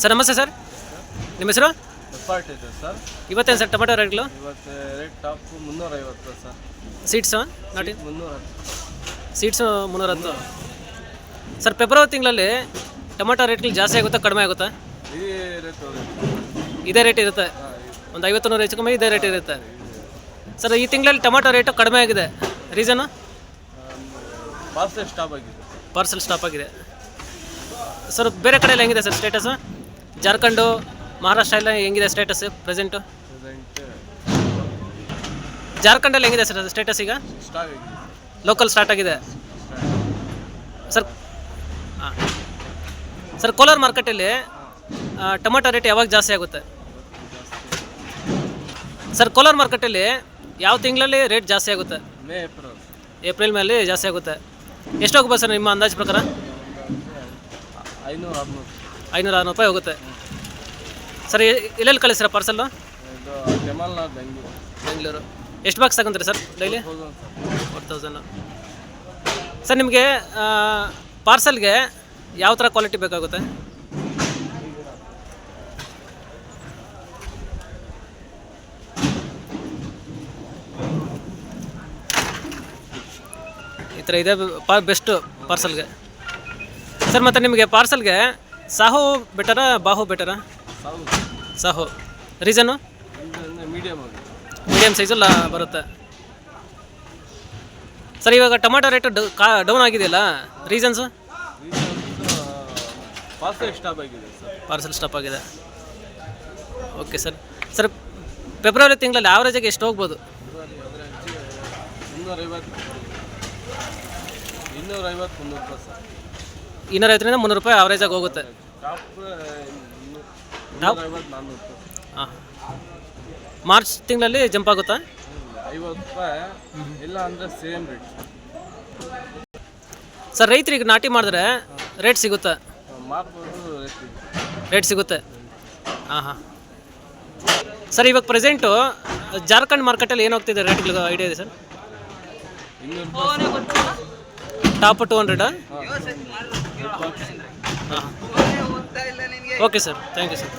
Sir ನಮಸ್ತೆ sir. ನಿಮ್ಮ ಹೆಸರು? ಇದೆ ಸರ್. ಇವತ್ತೇನು ಸರ್ ಟೊಮೆಟೊ ರೇಟ್ಗಳು? ಇವತ್ತು ರೇಟ್ ಟಾಪ್ ಮುನ್ನೂರೈವತ್ತು ಸರ್. ಸೀಟ್ಸು? ನಾಟಿ? ಮುನ್ನೂರ ಸೀಟ್ಸು ಮುನ್ನೂರತ್ತು ಸರ್ ಫೆಬ್ರವರಿ ತಿಂಗಳಲ್ಲಿ ಟೊಮೆಟೊ ರೇಟ್ಗಳು ಜಾಸ್ತಿ ಆಗುತ್ತಾ ಕಡಿಮೆ ಆಗುತ್ತಾ? ಇದೇ ರೇಟ್ ಇದೇ ರೇಟ್ ಇರುತ್ತೆ? ಒಂದು ಐವತ್ತು ನೂರು ಹೆಚ್ಚು ಕಮ್ಮಿ ಇದೇ ರೇಟ್ ಇರುತ್ತೆ. ಸರ್ ಈ ತಿಂಗಳಲ್ಲಿ ಟೊಮೆಟೊ ರೇಟು ಕಡಿಮೆ ಆಗಿದೆ. ರೀಸನು? ಪಾರ್ಸೆಲ್ ಸ್ಟಾಪ್ ಆಗಿದೆ. ಪಾರ್ಸಲ್ ಸ್ಟಾಪ್ ಆಗಿದೆ. ಸರ್ ಬೇರೆ ಕಡೆ ಎಲ್ಲ ಹೆಂಗಿದೆ ಸರ್ ಸ್ಟೇಟಸು? ಜಾರ್ಖಂಡು ಮಹಾರಾಷ್ಟ್ರ ಎಲ್ಲ ಹೆಂಗಿದೆ ಸ್ಟೇಟಸ್ ಪ್ರೆಸೆಂಟು ಜಾರ್ಖಂಡಲ್ಲಿ ಹೆಂಗಿದೆ ಸರ್ ಸ್ಟೇಟಸ್ ಈಗ? ಲೋಕಲ್ ಸ್ಟಾರ್ಟ್ ಆಗಿದೆ. ಸರ್ ಹಾಂ. ಸರ್ ಕೋಲಾರ ಮಾರ್ಕೆಟಲ್ಲಿ ಟೊಮೆಟೊ ರೇಟ್ ಯಾವಾಗ ಜಾಸ್ತಿ ಆಗುತ್ತೆ? ಸರ್ ಕೋಲಾರ ಮಾರ್ಕೆಟಲ್ಲಿ ಯಾವ ತಿಂಗಳಲ್ಲಿ ರೇಟ್ ಜಾಸ್ತಿ ಆಗುತ್ತೆ? May April. ಏಪ್ರಿಲ್ ಮೇಲೆ ಜಾಸ್ತಿ ಆಗುತ್ತೆ. ಎಷ್ಟು ಹೋಗ್ಬೋದು ಸರ್ ನಿಮ್ಮ ಅಂದಾಜು ಪ್ರಕಾರ? ಐನೂರು ಆರುನೂರು ರೂಪಾಯಿ ಹೋಗುತ್ತೆ. ಸರ್ ಎಲ್ಲೆಲ್ಲಿ ಕಳಿಸ್ತೀರಾ ಪಾರ್ಸಲ್ಲು ಇದು ಜಮಲ್ನಾಥ್ ಬೆಂಗಳೂರು. ಬೆಂಗಳೂರು. ಎಷ್ಟು box ತಗೊಂತೀರಿ sir daily four thousand. Sir ನಿಮಗೆ ಪಾರ್ಸಲ್ಗೆ ಯಾವ ಥರ ಕ್ವಾಲಿಟಿ ಬೇಕಾಗುತ್ತೆ? ಈ ಥರ ಇದೆ ಪಾ ಬೆಸ್ಟು ಪಾರ್ಸಲ್ಗೆ ಸರ್ ಮತ್ತು ನಿಮಗೆ ಪಾರ್ಸಲ್ಗೆ ಸಾಹು ಬೆಟರಾ ಬಾಹು ಬೆಟರಾ? ಸಾಹು. ರೀಸನು ಇದು ಮೀಡಿಯಮ್ ಮೀಡಿಯಮ್ ಸೈಜಲ್ಲ ಬರುತ್ತೆ. ಸರ್ ಇವಾಗ ಟೊಮೆಟೊ ರೇಟ್ ಡೌನ್ ಆಗಿದೆಯಲ್ಲ ರೀಸನ್ಸು ಪಾರ್ಸೆಲ್ ಸ್ಟಾಪ್ ಆಗಿದೆ ಸರ್ ಪಾರ್ಸಲ್ ಸ್ಟಾಪ್ ಆಗಿದೆ. ಓಕೆ ಸರ್ ಸರ್ ಫೆಬ್ರವರಿ ತಿಂಗಳಲ್ಲಿ ಆವ್ರೇಜಾಗಿ ಎಷ್ಟು ಹೋಗ್ಬೋದು? ಇನ್ನೂರೈವತ್ತು ಇನ್ನೂರೈವತ್ತು ಮುನ್ನೂರು ರೂಪಾಯಿ ಸರ್ ಇನ್ನೂರೈವತ್ತರಿಂದ ಮುನ್ನೂರು ರೂಪಾಯಿ ಆವ್ರೇಜಾಗಿ ಹೋಗುತ್ತೆ. ಹಾಂ. ಮಾರ್ಚ್ ತಿಂಗಳಲ್ಲಿ ಜಂಪ್ ಆಗುತ್ತಾ? ಐವತ್ತು ರೂಪಾಯಿ ಇಲ್ಲ ಸರ್, ರೈತರಿಗೆ ನಾಟಿ ಮಾಡಿದ್ರೆ ರೇಟ್ ಸಿಗುತ್ತೆ. ರೇಟ್ ಸಿಗುತ್ತೆ. ಹಾಂ ಹಾಂ. ಸರ್, ಇವಾಗ ಪ್ರೆಸೆಂಟು ಜಾರ್ಖಂಡ್ ಮಾರ್ಕೆಟಲ್ಲಿ ಏನು ಹೋಗ್ತಿದೆ ರೇಟ್ಗಳು ಐಡಿಯಾ ಇದೆ ಸರ್? ಟಾಪ್ ಟು ಹಂಡ್ರೆಡಾ? ಹಾಂ. Okay sir thank you sir.